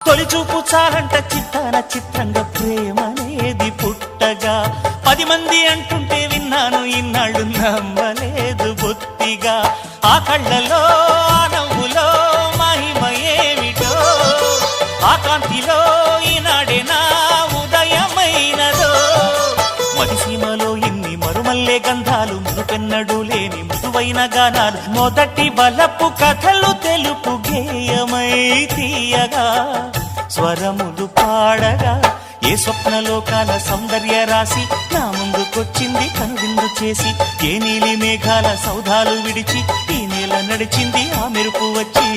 తొలి చూపు చాలంట చిత్తాన చిత్రంగా ప్రేమనేది పుట్టగా. పది మంది అంటుంటే విన్నాను ఇన్నాళ్ళు నమ్మలేదు బొత్తిగా. ఆ కళ్ళలో ఆ నవ్వులో మహిమ ఏమిటో? ఆ కాంతిలో ఈనాడే నా ఉదయమైనదో? మదిసీమలో ఇన్ని మరుమల్లే గంధాలు మునుపెన్నడు లేని మృదువైన గానాలు మొదటి బలపు కథలు తెలుపు గేయమై స్వరములు పాడగా ఏ స్వప్నలోకాల సౌందర్య రాశి నా ముందుకొచ్చింది కనువిందు చేసి ఏ నీలి మేఘాల సౌధాలు విడిచి ఈ నేల నడిచింది ఆ మెరుపు వచ్చి.